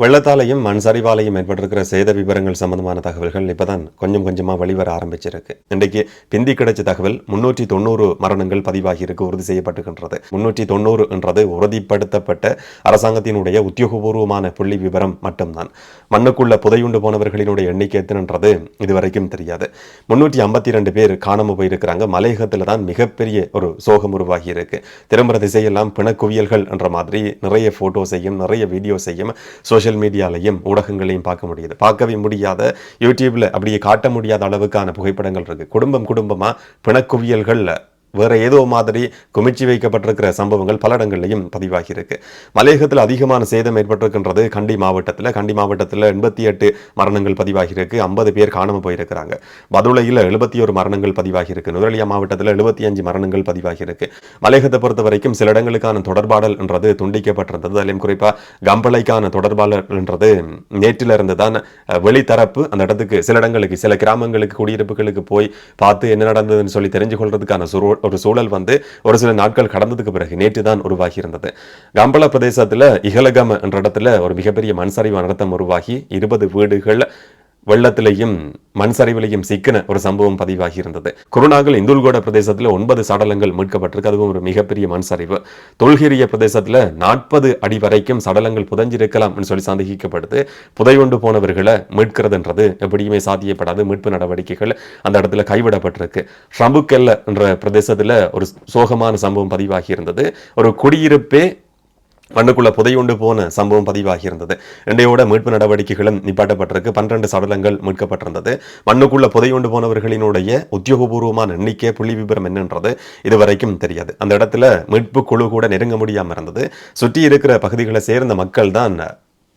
வெள்ளத்தாலையும் மண் சரிவாலையும் ஏற்பட்டிருக்கிற சேத விவரங்கள் சம்பந்தமான தகவல்கள் இப்பதான் கொஞ்சம் கொஞ்சமா வெளிவர ஆரம்பிச்சிருக்கு. இன்றைக்கு பிந்தி கிடைச்ச தகவல் முன்னூற்றி தொண்ணூறு மரணங்கள் பதிவாகியிருக்கு உறுதி செய்யப்பட்டுகின்றது முன்னூற்றி தொண்ணூறு என்றது உறுதிப்படுத்தப்பட்ட அரசாங்கத்தினுடைய உத்தியோகபூர்வமான புள்ளி விவரம் மட்டும்தான். மண்ணுக்குள்ள புதையுண்டு போனவர்களினுடைய எண்ணிக்கை எத்தனைன்றது இதுவரைக்கும் தெரியாது. முன்னூற்றி ஐம்பத்தி ரெண்டு பேர் காணாம போயிருக்கிறாங்க. மலையகத்தில் தான் மிகப்பெரிய ஒரு சோகம் உருவாகி இருக்கு திரும்புற திசையெல்லாம் பிணக்குவியல்கள் என்ற மாதிரி நிறைய ஃபோட்டோஸையும் நிறைய வீடியோஸையும் சோஷியல் மீடியாலையும் ஊடகங்களையும் பார்க்க முடியுது. பார்க்கவே முடியாத யூடியூப்ல அப்படியே காட்ட முடியாத அளவுக்கான புகைப்படங்கள் இருக்கு. குடும்பம் குடும்பமா பிணக்குவியல்கள் வேற ஏதோ மாதிரி குமிழ்ச்சி வைக்கப்பட்டிருக்கிற சம்பவங்கள் பல இடங்கள்லையும் பதிவாகியிருக்கு. மலையகத்தில் அதிகமான சேதம் ஏற்பட்டிருக்கின்றது கண்டி மாவட்டத்தில். கண்டி மாவட்டத்தில் எண்பத்தி எட்டு மரணங்கள் பதிவாகியிருக்கு. ஐம்பது பேர் காணாமல் போயிருக்கிறாங்க. பதுளையில் எழுபத்தி ஒரு மரணங்கள் பதிவாகியிருக்கு. நுரலியா மாவட்டத்தில் எழுபத்தி அஞ்சு மரணங்கள் பதிவாகியிருக்கு. மலையகத்தை பொறுத்த வரைக்கும் சில இடங்களுக்கான தொடர்பாடல் என்றது துண்டிக்கப்பட்டிருந்தது. அதிலும் குறிப்பாக கம்பளைக்கான தொடர்பாடல் என்றது நேற்றிலிருந்து தான் வெளித்தரப்பு அந்த இடத்துக்கு சில இடங்களுக்கு சில கிராமங்களுக்கு குடியிருப்புகளுக்கு போய் பார்த்து என்ன நடந்ததுன்னு சொல்லி தெரிஞ்சு கொள்றதுக்கான சுரு- ஒரு சூழல் வந்து ஒரு சில நாட்கள் கடந்ததுக்கு பிறகு நேற்று தான் உருவாகி இருந்தது கம்பள பிரதேசத்தில் இகலகம் என்ற இடத்துல ஒரு மிகப்பெரிய மண்சரிவு நடத்தம் உருவாகி இருபது வீடுகள் வெள்ளத்திலையும் மண் சரிவிலையும் சிக்கின ஒரு சம்பவம் பதிவாகி இருந்தது. குருநாகல் இந்துல்கோட பிரதேசத்தில் ஒன்பது சடலங்கள் மீட்கப்பட்டிருக்கு. அதுவும் ஒரு மிகப்பெரிய மண் சரிவு. தொல்கிரிய பிரதேசத்தில் நாற்பது அடி வரைக்கும் சடலங்கள் புதஞ்சிருக்கலாம் சொல்லி சந்தேகிக்கப்படுது. புதையொண்டு போனவர்களை மீட்கிறதுன்றது எப்படியுமே சாத்தியப்படாது. மீட்பு நடவடிக்கைகள் அந்த இடத்துல கைவிடப்பட்டிருக்கு. ஷம்புக்கெல்ல என்ற பிரதேசத்தில் ஒரு சோகமான சம்பவம் பதிவாகி இருந்தது. ஒரு குடியிருப்பே மண்ணுக்குள்ள புதையுண்டு போன சம்பவம் பதிவாகியிருந்தது. இன்றையோட மீட்பு நடவடிக்கைகளும் நிப்பாட்டப்பட்டிருக்கு. பன்னிரண்டு சடலங்கள் மீட்கப்பட்டிருந்தது. மண்ணுக்குள்ள புதையுண்டு போனவர்களினுடைய உத்தியோகபூர்வமான எண்ணிக்கை புள்ளி விபரம் என்னன்றது இதுவரைக்கும் தெரியாது. அந்த இடத்துல மீட்பு குழு கூட நெருங்க முடியாமல் இருந்தது. சுற்றி இருக்கிற பகுதிகளை சேர்ந்த மக்கள் தான்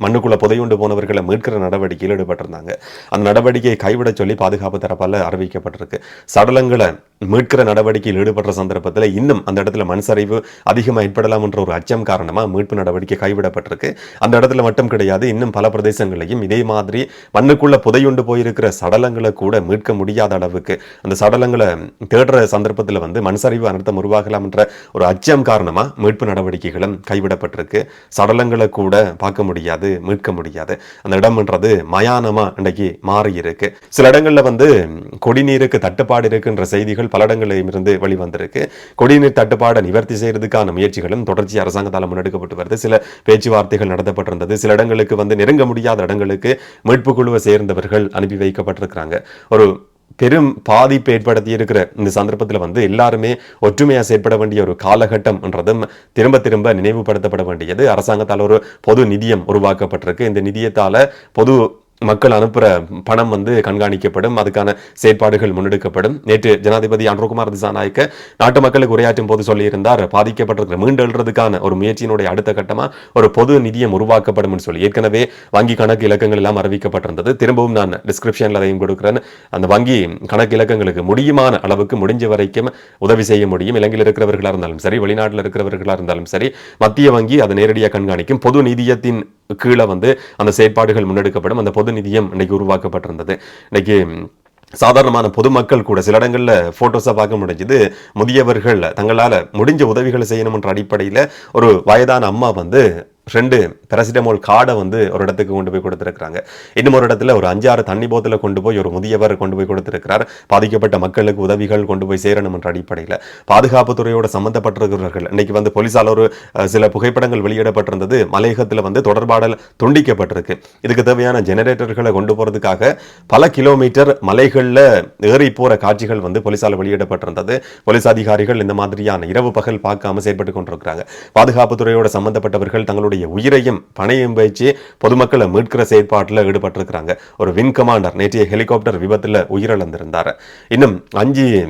மண்ணுக்குள்ள புதையுண்டு போனவர்களை மீட்கிற நடவடிக்கையில் ஈடுபட்டிருந்தாங்க. அந்த நடவடிக்கையை கைவிட சொல்லி பாதுகாப்பு தரப்பால் அறிவிக்கப்பட்டிருக்கு. சடலங்களை மீட்கிற நடவடிக்கையில் ஈடுபடுற சந்தர்ப்பத்தில் இன்னும் அந்த இடத்துல மண் சரிவு அதிகமாக ஏற்படலாம் என்ற ஒரு அச்சம் காரணமாக மீட்பு நடவடிக்கை கைவிடப்பட்டிருக்கு. அந்த இடத்துல மட்டும் கிடையாது இன்னும் பல பிரதேசங்களையும் இதே மாதிரி மண்ணுக்குள்ள புதையுண்டு போயிருக்கிற சடலங்களை கூட மீட்க முடியாத அளவுக்கு அந்த சடலங்களை தேடுற சந்தர்ப்பத்தில் வந்து மண் சரிவு அனர்த்தம் உருவாகலாம் என்ற ஒரு அச்சம் காரணமாக மீட்பு நடவடிக்கைகளும் கைவிடப்பட்டிருக்கு. சடலங்களை கூட பார்க்க முடியாது மீட்க முடியாது. அந்த இடம்ன்றது மயானமாக இன்றைக்கு மாறி இருக்கு சில இடங்களில் வந்து குடிநீருக்கு தட்டுப்பாடு இருக்குன்ற செய்திகள் பல இடங்களிலும் இருந்து வெளிவந்திருக்கு. குடிநீர் தட்டுப்பாடை நிவர்த்தி செய்யறதுக்கான முயற்சிகளும் தொடர்ச்சி அரசாங்கத்தால் முன்னெடுக்கப்பட்டு வருது. சில பேச்சுவார்த்தைகள் நடத்தப்பட்டிருந்தது. சில இடங்களுக்கு வந்து நெருங்க முடியாத இடங்களுக்கு மீட்பு குழுவை சேர்ந்தவர்கள் அனுப்பி வைக்கப்பட்டிருக்கிறாங்க. ஒரு பெரும் பாதிப்பு ஏற்படுத்தி இருக்கிற இந்த சந்தர்ப்பத்தில் வந்து எல்லாருமே ஒற்றுமையாக செயற்பட வேண்டிய ஒரு காலகட்டம் என்றதும் திரும்ப திரும்ப நினைவுபடுத்தப்பட வேண்டியது. அரசாங்கத்தால் ஒரு பொது நிதியம் உருவாக்கப்பட்டிருக்கு. இந்த நிதியத்தால் பொது மக்கள் அனுப்புகிற பணம் வந்து கண்காணிக்கப்படும். அதுக்கான செயற்பாடுகள் முன்னெடுக்கப்படும். நேற்று ஜனாதிபதி அன்ருகுமார் திசாநாயக்க நாட்டு மக்களுக்கு உரையாற்றும் போது சொல்லியிருந்தார் பாதிக்கப்பட்டிருக்கிற மீண்டெழுறதுக்கான ஒரு முயற்சியினுடைய அடுத்த கட்டமாக ஒரு பொது நிதியம் உருவாக்கப்படும் சொல்லி. ஏற்கனவே வங்கி கணக்கு இலக்கங்கள் எல்லாம் அறிவிக்கப்பட்டிருந்தது. திரும்பவும் நான் டிஸ்கிரிப்ஷனில் அதையும் கொடுக்குறேன். அந்த வங்கி கணக்கு இலக்கங்களுக்கு முடியுமான அளவுக்கு முடிஞ்ச வரைக்கும் உதவி செய்ய முடியும். இலங்கையில் இருக்கிறவர்களாக இருந்தாலும் சரி வெளிநாட்டில் இருக்கிறவர்களாக இருந்தாலும் சரி மத்திய வங்கி அதை நேரடியாக கண்காணிக்கும். பொது நிதியத்தின் கீழே வந்து அந்த செயற்பாடுகள் முன்னெடுக்கப்படும். அந்த பொது நிதியம் இன்னைக்கு உருவாக்கப்பட்டிருந்தது. இன்னைக்கு சாதாரணமான பொதுமக்கள் கூட சில இடங்கள்ல ஃபோட்டோஸை பார்க்க முடிஞ்சது. முதியவர்கள் தங்களால முடிஞ்ச உதவிகளை செய்யணும்ன்ற அடிப்படையில் ஒரு வயதான அம்மா வந்து ரெண்டு பெரசிடமோல் கார்டை வந்து ஒரு இடத்துக்கு கொண்டு போய் கொடுத்துருக்காங்க இன்னும் ஒரு இடத்துல ஒரு அஞ்சாறு தண்ணி போத்தில் கொண்டு போய் ஒரு முதியவர் கொண்டு போய் கொடுத்துருக்கிறார். பாதிக்கப்பட்ட மக்களுக்கு உதவிகள் கொண்டு போய் சேரணும் என்ற அடிப்படையில் பாதுகாப்புத்துறையோட சம்பந்தப்பட்டிருக்கிறவர்கள் இன்னைக்கு வந்து போலீஸால் ஒரு சில புகைப்படங்கள் வெளியிடப்பட்டிருந்தது. மலையகத்தில் வந்து தொடர்பாடல் துண்டிக்கப்பட்டிருக்கு. இதுக்கு தேவையான ஜெனரேட்டர்களை கொண்டு போறதுக்காக பல கிலோமீட்டர் மலைகளில் ஏறி போகிற காட்சிகள் வந்து போலீஸால் வெளியிடப்பட்டிருந்தது. போலீஸ் அதிகாரிகள் இந்த மாதிரியான இரவு பகல் பார்க்காம செயற்பட்டு கொண்டிருக்கிறாங்க. பாதுகாப்புத்துறையோட சம்மந்தப்பட்டவர்கள் தங்களுடைய உயிரையும் பணையும் வச்சு பொதுமக்களை மீட்கிற செயற்பாட்டில் ஈடுபட்டிருக்கிறாங்க. ஒரு வின் கமாண்டர் நேற்றைய ஹெலிகாப்டர் விபத்தில் உயிரிழந்திருந்தார். இன்னும் அஞ்சு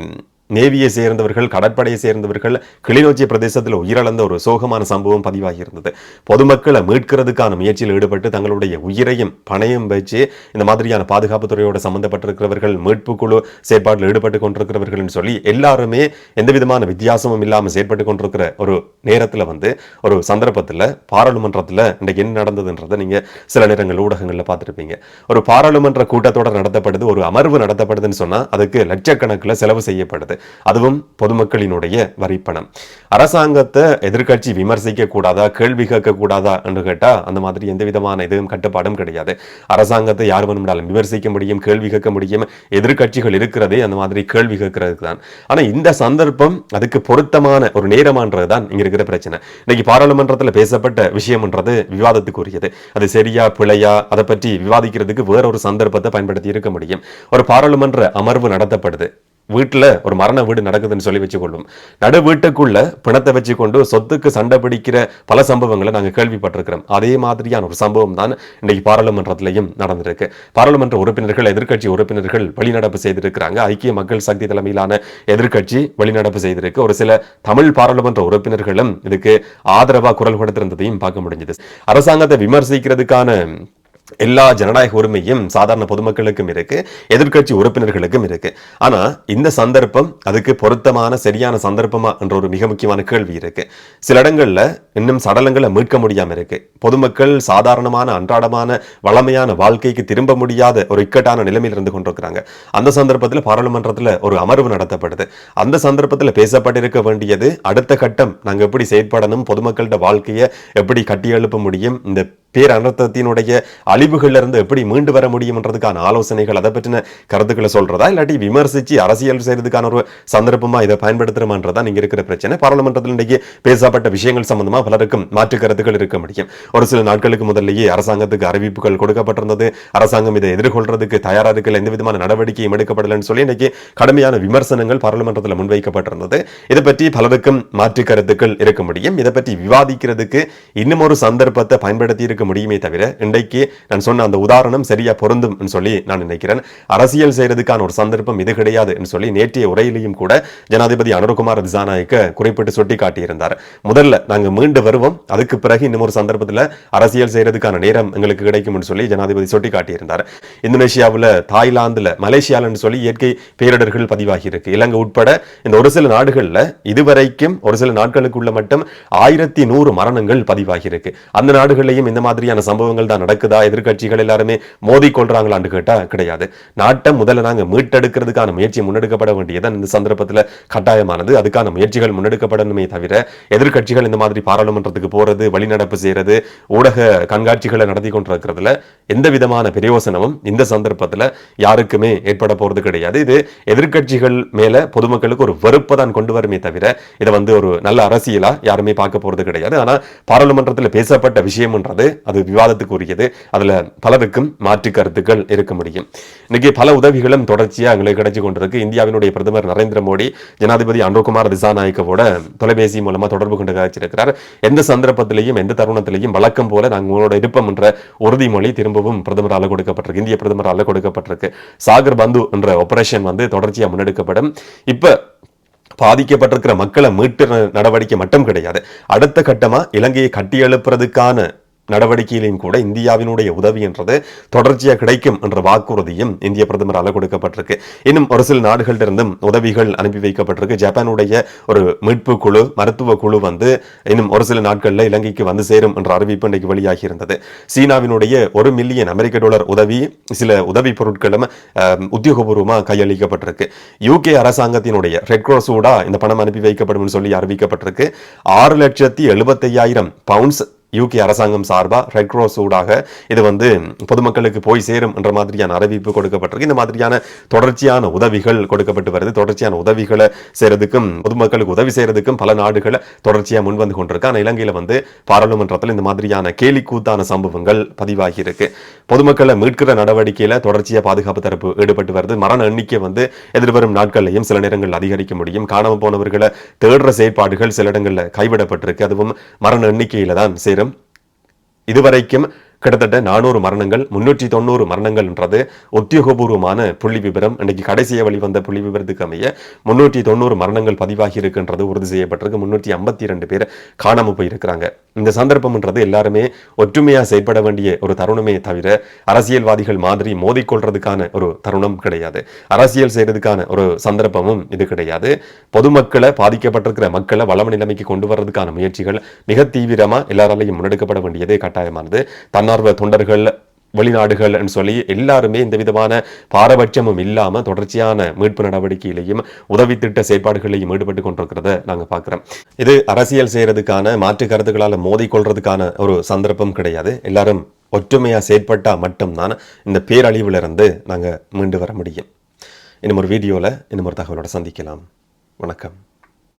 நேவியை சேர்ந்தவர்கள் கடற்படையை சேர்ந்தவர்கள் கிளிநொச்சி பிரதேசத்தில் உயிரிழந்த ஒரு சோகமான சம்பவம் பதிவாகி இருந்தது பொதுமக்களை மீட்கிறதுக்கான முயற்சியில் ஈடுபட்டு தங்களுடைய உயிரையும் பணையும் வச்சு இந்த மாதிரியான பாதுகாப்பு துறையோட சம்பந்தப்பட்டிருக்கிறவர்கள் மீட்பு குழு செயற்பாட்டில் ஈடுபட்டு கொண்டிருக்கிறவர்கள் சொல்லி எல்லாருமே எந்த விதமான வித்தியாசமும் இல்லாமல் செயற்பட்டு கொண்டிருக்கிற ஒரு நேரத்தில் வந்து ஒரு சந்தர்ப்பத்தில் பாராளுமன்றத்தில் இன்றைக்கு என்ன நடந்ததுன்றதை நீங்கள் சில நேரங்கள் ஊடகங்களில் பார்த்துருப்பீங்க. ஒரு பாராளுமன்ற கூட்டத்தொடர் நடத்தப்படுது ஒரு அமர்வு நடத்தப்படுதுன்னு சொன்னால் அதுக்கு லட்சக்கணக்கில் செலவு செய்யப்படுது. அதுவும் பொதுமக்களினுடைய வரிப்பணம். அரசாங்கத்தை எதிர்கட்சி விமர்சிக்க கூடாதா கேள்வி கேட்க கூடாதா என்று கேட்டா அந்த மாதிரி எந்த விதமான இதுவும் கட்டுப்பாடும் கிடையாது. அரசாங்கத்தை யார் வேணும்னாலும் விமர்சிக்க முடியும் கேள்வி கேட்க முடியும் எதிர்கட்சிகள் இருக்கிறதே அந்த மாதிரி கேள்வி கேட்கறதுக்கு தான். ஆனா இந்த சந்தர்ப்பம் அதுக்கு பொருத்தமான ஒரு நேரமான்றது தான் இங்கே இருக்கிற பிரச்சனை. இன்னைக்கு பாராளுமன்றத்துல பேசப்பட்ட விஷயம்ன்றது விவாதத்துக்குரியது. அது சரியா பிழையா அதை பற்றி விவாதிக்கிறதுக்கு வேற ஒரு சந்தர்ப்பத்தை பயன்படுத்தி இருக்க முடியும். ஒரு பாராளுமன்ற அமர்வு நடத்தப்படுது. வீட்டில் ஒரு மரண வீடு நடக்குதுன்னு சொல்லி வச்சுக்கொள்ளும். நடு வீட்டுக்குள்ள பிணத்தை வச்சுக்கொண்டு சொத்துக்கு சண்டை பிடிக்கிற பல சம்பவங்களை நாங்கள் கேள்விப்பட்டிருக்கிறோம். அதே மாதிரியான ஒரு சம்பவம் தான் இன்னைக்கு பாராளுமன்றத்திலையும் நடந்திருக்கு. பாராளுமன்ற உறுப்பினர்கள் எதிர்க்கட்சி உறுப்பினர்கள் வெளிநடப்பு செய்திருக்கிறாங்க. ஐக்கிய மக்கள் சக்தி தலைமையிலான எதிர்க்கட்சி வெளிநடப்பு செய்திருக்கு. ஒரு சில தமிழ் பாராளுமன்ற உறுப்பினர்களும் இதுக்கு ஆதரவாக குரல் கொடுத்திருந்ததையும் பார்க்க முடிஞ்சது. அரசாங்கத்தை விமர்சிக்கிறதுக்கான எல்லா ஜனநாயக உரிமையும் சாதாரண பொதுமக்களுக்கும் இருக்கு எதிர்க்கட்சி உறுப்பினர்களுக்கும் இருக்கு. ஆனா இந்த சந்தர்ப்பம் அதுக்கு பொருத்தமான சரியான சந்தர்ப்பமா என்ற ஒரு மிக முக்கியமான கேள்வி இருக்கு. சில இடங்கள்ல இன்னும் சடலங்களை மீட்க முடியாம இருக்கு. பொதுமக்கள் சாதாரணமான அன்றாடமான வளமையான வாழ்க்கைக்கு திரும்ப முடியாத ஒரு இக்கட்டான நிலைமையில் இருந்து கொண்டிருக்கிறாங்க. அந்த சந்தர்ப்பத்தில் பாராளுமன்றத்தில் ஒரு அமர்வு நடத்தப்படுது. அந்த சந்தர்ப்பத்தில் பேசப்பட்டிருக்க வேண்டியது அடுத்த கட்டம் நாங்கள் எப்படி செயற்படணும் பொதுமக்களோட வாழ்க்கையை எப்படி கட்டி எழுப்ப முடியும் இந்த பேரனர்த்தத்தினுடைய அழிவுகள்ல இருந்து எப்படி மீண்டு வர முடியும்ன்றதுக்கான ஆலோசனைகள் அதை பற்றின கருத்துக்களை சொல்றதா? இல்லாட்டி விமர்சிச்சு அரசியல் செய்யறதுக்கான ஒரு சந்தர்ப்பமா இதை பயன்படுத்துறமான்றதா நீங்க இருக்கிற பிரச்சனை. பாராளுமன்றத்தில் இன்றைக்கு பேசப்பட்ட விஷயங்கள் சம்பந்தமா பலருக்கும் மாற்று கருத்துக்கள் இருக்க முடியும். ஒரு சில நாட்களுக்கு முதல்லையே அரசாங்கத்துக்கு அறிவிப்புகள் கொடுக்கப்பட்டிருந்தது. அரசாங்கம் இதை எதிர்கொள்றதுக்கு தயாரா இருக்கல. எந்த விதமான நடவடிக்கையும் எடுக்கப்படலன்னு சொல்லி இன்னைக்கு கடுமையான விமர்சனங்கள் பாராளுமன்றத்தில் முன்வைக்கப்பட்டிருந்தது. இதை பற்றி பலருக்கும் மாற்று கருத்துக்கள் இருக்க முடியும். இதை பற்றி விவாதிக்கிறதுக்கு இன்னும் ஒரு சந்தர்ப்பத்தை பயன்படுத்தி இருக்க முடியுமே தவிர இன்றைக்கு நான் சொன்ன அந்த உதாரணம் சரியா பொருந்தும் சொல்லி நான் நினைக்கிறேன். அரசியல் செய்யறதுக்கான ஒரு சந்தர்ப்பம் இது கிடையாது சொல்லி நேற்றைய உரையிலையும் கூட ஜனாதிபதி அனுர்குமார் திசாநாயக்க குறிப்பிட்டு சுட்டி காட்டியிருந்தார் முதல்ல நாங்க மீண்டு வருவோம். அதுக்கு பிறகு இன்னும் ஒரு சந்தர்ப்பத்தில் அரசியல் செய்யறதுக்கான நேரம் எங்களுக்கு கிடைக்கும் சொல்லி ஜனாதிபதி சுட்டி காட்டியிருந்தார் இந்தோனேஷியாவில் தாய்லாந்துல மலேசியாவில் சொல்லி இயற்கை பேரிடர்கள் பதிவாகி இருக்கு. இலங்கை உட்பட இந்த ஒரு சில நாடுகளில் இதுவரைக்கும் ஒரு சில நாட்களுக்குள்ள மட்டும் ஆயிரத்தி நூறு மரணங்கள் பதிவாகி இருக்கு. அந்த நாடுகளையும் இந்த மாதிரி மாதிரியான சம்பவங்கள் தான் நடக்குதா? எதிர்க்கட்சிகள் எல்லாருமே மோதி கொள்றாங்களான்னு கேட்டா கிடையாது. நாட்டை முதல்ல நாங்க மீட்டெடுக்கிறதுக்கான முயற்சி முன்னெடுக்கப்பட வேண்டியதான் இந்த சந்தர்ப்பத்தில் கட்டாயமானது. அதுக்கான முயற்சிகள் முன்னெடுக்கப்படணுமே தவிர எதிர்க்கட்சிகள் இந்த மாதிரி பாராளுமன்றத்துக்கு போறது வழிநடப்பு செய்யறது ஊடக கண்காட்சிகளை நடத்தி கொண்டிருக்கிறதுல எந்த விதமான பிரயோசனமும் இந்த சந்தர்ப்பத்தில் யாருக்குமே ஏற்பட போறது கிடையாது. இது எதிர்க்கட்சிகள் மேல பொதுமக்களுக்கு ஒரு வெறுப்பை தான் கொண்டு வருமே தவிர இதை வந்து ஒரு நல்ல அரசியலா யாருமே பார்க்க போறது கிடையாது. ஆனா பாராளுமன்றத்தில் பேசப்பட்ட விஷயம்ன்றது அது விவாதத்துக்கு உரியது அதில் பலருக்கும் மாற்று கருத்துக்கள் இருக்க முடியும். இன்னைக்கு பல உதவிகளும் தொடர்ச்சியாக எங்களுக்கு கிடைச்சு கொண்டிருக்கு. இந்தியாவினுடைய பிரதமர் நரேந்திர மோடி ஜனாதிபதி அனுகுமார் திசாநாயக்கவோட தொலைபேசி மூலமாக தொடர்பு கொண்டு காய்ச்சிருக்கிறார் எந்த சந்தர்ப்பத்திலையும் எந்த தருணத்திலையும் வழக்கம் போல நாங்கள் உங்களோட இருப்போம் என்ற உறுதிமொழி திரும்பவும் பிரதமரால் கொடுக்கப்பட்டிருக்கு. இந்திய பிரதமரால் கொடுக்கப்பட்டிருக்கு. சாகர் பந்து என்ற ஆபரேஷன் வந்து தொடர்ச்சியாக முன்னெடுக்கப்படும். இப்போ பாதிக்கப்பட்டிருக்கிற மக்களை மீட்டு நடவடிக்கை மட்டும் கிடையாது. அடுத்த கட்டமாக இலங்கையை கட்டி எழுப்புறதுக்கான நடவடிக்கையிலையும் கூட இந்தியாவினுடைய உதவி என்றது தொடர்ச்சியாக கிடைக்கும் என்ற வாக்குறுதியும் இந்திய பிரதமரால் கொடுக்கப்பட்டிருக்கு. இன்னும் ஒரு சில நாடுகளிலிருந்தும் உதவிகள் அனுப்பி வைக்கப்பட்டிருக்கு. ஜப்பானுடைய ஒரு மீட்பு குழு மருத்துவ குழு வந்து இன்னும் ஒரு சில நாட்களில் இலங்கைக்கு வந்து சேரும் என்ற அறிவிப்பு இன்றைக்கு வெளியாகி இருந்தது சீனாவினுடைய ஒரு மில்லியன் அமெரிக்க டாலர் உதவி சில உதவி பொருட்களும் உத்தியோகபூர்வமாக கையளிக்கப்பட்டிருக்கு. யூகே அரசாங்கத்தினுடைய ரெட் கிராஸ் ஊடா இந்த பணம் அனுப்பி வைக்கப்படும் சொல்லி அறிவிக்கப்பட்டிருக்கு. ஆறு லட்சத்தி எழுபத்தையாயிரம் பவுண்ட்ஸ் யூகே அரசாங்கம் சார்பா ரெட் கிராஸ் ஊடாக இது வந்து பொதுமக்களுக்கு போய் சேரும் என்ற மாதிரியான அறிவிப்பு கொடுக்கப்பட்டிருக்கு. இந்த மாதிரியான தொடர்ச்சியான உதவிகள் கொடுக்கப்பட்டு வருது. தொடர்ச்சியான உதவிகளை செய்கிறதுக்கும் பொதுமக்களுக்கு உதவி செய்கிறதுக்கும் பல நாடுகளை தொடர்ச்சியாக முன் வந்து கொண்டிருக்கு. ஆனால் இலங்கையில் வந்து பாராளுமன்றத்தில் இந்த மாதிரியான கேலிக்கூத்தான சம்பவங்கள் பதிவாகி இருக்கு. பொதுமக்களை மீட்கிற நடவடிக்கையில் தொடர்ச்சியாக பாதுகாப்பு தரப்பு ஈடுபட்டு வருது. மரண எண்ணிக்கை வந்து எதிர்வரும் நாட்கள்லையும் சில நேரங்கள் அதிகரிக்க முடியும். காணாம போனவர்களை தேடுற செயற்பாடுகள் சில இடங்களில் கைவிடப்பட்டிருக்கு. அதுவும் மரண எண்ணிக்கையில் தான் சேரும். இதுவரைக்கும் கிட்டத்தட்ட நானூறு மரணங்கள் முன்னூற்றி தொண்ணூறு மரணங்கள்ன்றது உத்தியோகபூர்வமான புள்ளி விவரம் இன்றைக்கு கடைசிய வழிவந்த புள்ளி விவரத்துக்கு அமைய முன்னூற்றி தொண்ணூறு மரணங்கள் பதிவாகி இருக்குன்றது உறுதி செய்யப்பட்டிருக்கு. முன்னூற்றி ஐம்பத்தி ரெண்டு பேர் காணாமல் போயிருக்கிறாங்க. இந்த சந்தர்ப்பம்ன்றது எல்லாருமே ஒற்றுமையாக செயற்பட வேண்டிய ஒரு தருணமே தவிர அரசியல்வாதிகள் மாதிரி மோதிக்கொள்றதுக்கான ஒரு தருணம் கிடையாது. அரசியல் செய்யறதுக்கான ஒரு சந்தர்ப்பமும் இது கிடையாது. பொதுமக்களை பாதிக்கப்பட்டிருக்கிற மக்களை வளம நிலைமைக்கு கொண்டு வர்றதுக்கான முயற்சிகள் மிக தீவிரமாக எல்லாராலையும் முன்னெடுக்கப்பட வேண்டியதே கட்டாயமானது. தன்னால் தன்னார்வ தொண்டர்கள் வெளிநாடுகள்னு சொல்லி எல்லாருமே இந்த விதமான பாரபட்சமும் இல்லாமல் தொடர்ச்சியான மீட்பு நடவடிக்கையிலையும் உதவி திட்ட செயற்பாடுகளையும் ஈடுபட்டு கொண்டிருக்கிறத நாங்கள் பார்க்குறோம் இது அரசியல் செய்கிறதுக்கான மாற்று கருத்துக்களால மோதிக்கொள்றதுக்கான ஒரு சந்தர்ப்பம் கிடையாது. எல்லாரும் ஒற்றுமையாக செயற்பட்டால் மட்டும்தான் இந்த பேரழிவிலிருந்து நாங்கள் மீண்டு வர முடியும். இன்னும் ஒரு வீடியோவில் இன்னும் ஒரு தகவலோட சந்திக்கலாம். வணக்கம்.